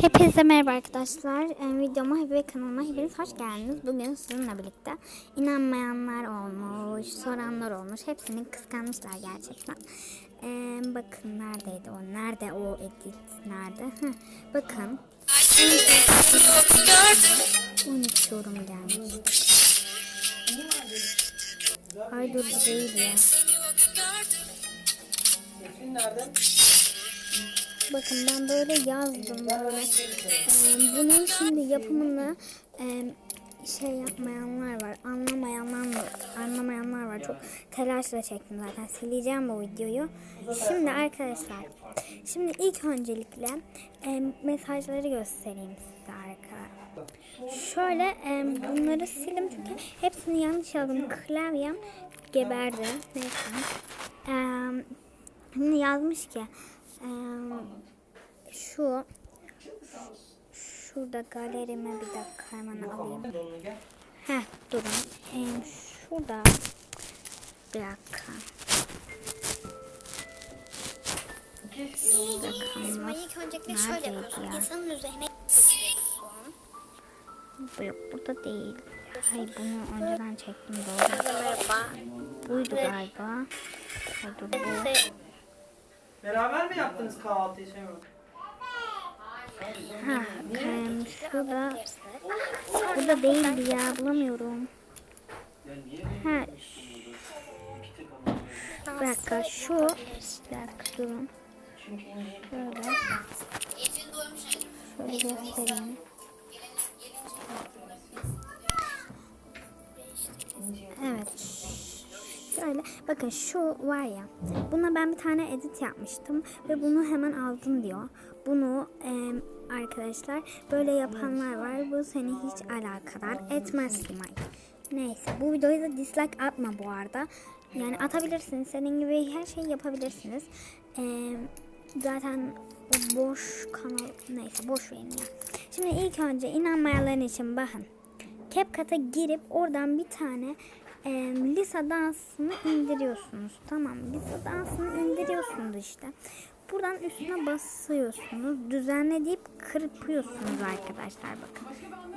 Hepinize merhaba arkadaşlar. Ee, videoma ve kanalıma hepiniz hoş geldiniz. Bugün sizinle birlikte inanmayanlar olmuş, soranlar olmuş. Hepsini kıskanmışlar gerçekten. Ee, bakın neredeydi o? Nerede o edit? Nerede? Bakın. 13 yorum gelmiş. Ay dur bu değil ya. Bakın ben böyle yazdım böyle. Ee, bunun şimdi yapımını şey yapmayanlar var, anlamayanlar var, anlamayanlar var. Çok telaşla çektim zaten. Sileceğim bu videoyu. Şimdi arkadaşlar, şimdi ilk öncelikle mesajları göstereyim size arkadaşlar. Şöyle bunları sildim çünkü hepsini yanlış yazdım. Klavyem geberdi. Neyse. E, yazmış ki e, şu şurada galerime bir dakika hemen alayım. Heh durun. Ee, şurada bir dakika. Bir dakika. Ama ilk öncelikle şöyle yapıyorsun. ya? İnsanın üzerine Bu Yok burada değil. Hayır bunu önceden çektim doğru. Buydu galiba. Hayır dur bu. Beraber mi yaptınız kahvaltıyı şey mi? Ha, em, şurada. Burada değildi ya bulamıyorum. Ha, bir dakika şu. Bir dakika durun. Şöyle. Şöyle göstereyim. Şöyle bakın şu var ya. Buna ben bir tane edit yapmıştım ve bunu hemen aldım diyor. Bunu em, arkadaşlar böyle yapanlar var. Bu seni hiç alakadar etmez Simay. Neyse bu videoyu da dislike atma bu arada. Yani atabilirsiniz. Senin gibi her şeyi yapabilirsiniz. Em, zaten o boş kanal neyse boş verin ya. Şimdi ilk önce inanmayanların için bakın. CapCut'a girip oradan bir tane e, Lisa dansını indiriyorsunuz. Tamam Lisa dansını indiriyorsunuz işte. Buradan üstüne basıyorsunuz. Düzenle deyip kırpıyorsunuz arkadaşlar bakın.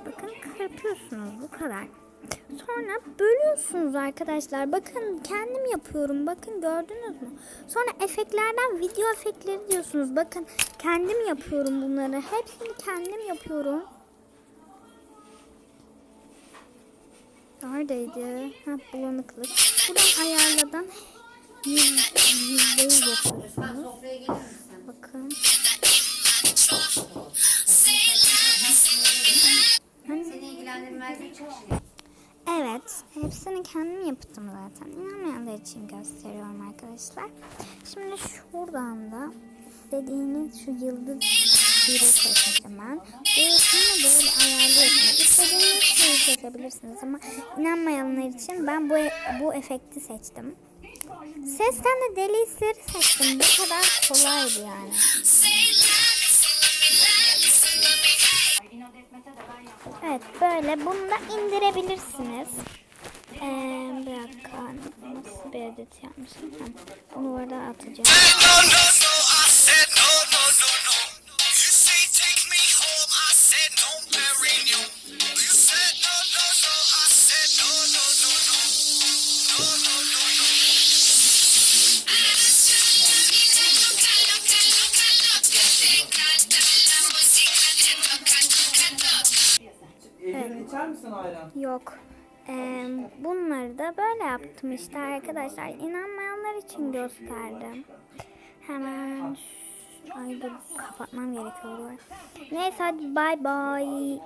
Bakın kırpıyorsunuz bu kadar. Sonra bölüyorsunuz arkadaşlar. Bakın kendim yapıyorum. Bakın gördünüz mü? Sonra efektlerden video efektleri diyorsunuz. Bakın kendim yapıyorum bunları. Hepsini kendim yapıyorum. Neredeydi? Ha bulanıklık. Buradan ayarladan yüz- yüzdeyi yapıyorsunuz. Bakın. Hani- Evet, hepsini kendim yaptım zaten. İnanmayanlar için gösteriyorum arkadaşlar. Şimdi şuradan da istediğiniz şu yıldız biri seçeceğim ben. Burasını böyle ayarlıyorsunuz. İstediğiniz şeyi seçebilirsiniz ama inanmayanlar için ben bu bu efekti seçtim. Sesten de deli sır seçtim. Bu kadar kolaydı yani. Evet böyle bunu da indirebilirsiniz. Ee, bir dakika nasıl bir edit yapmışım? Bunu burada atacağım. Eylül içer misin ayran? Yok. Ee, bunları da böyle yaptım işte arkadaşlar. İnanmayanlar için gösterdim. Hemen Ay dur kapatmam gerekiyor. Neyse hadi bay bay.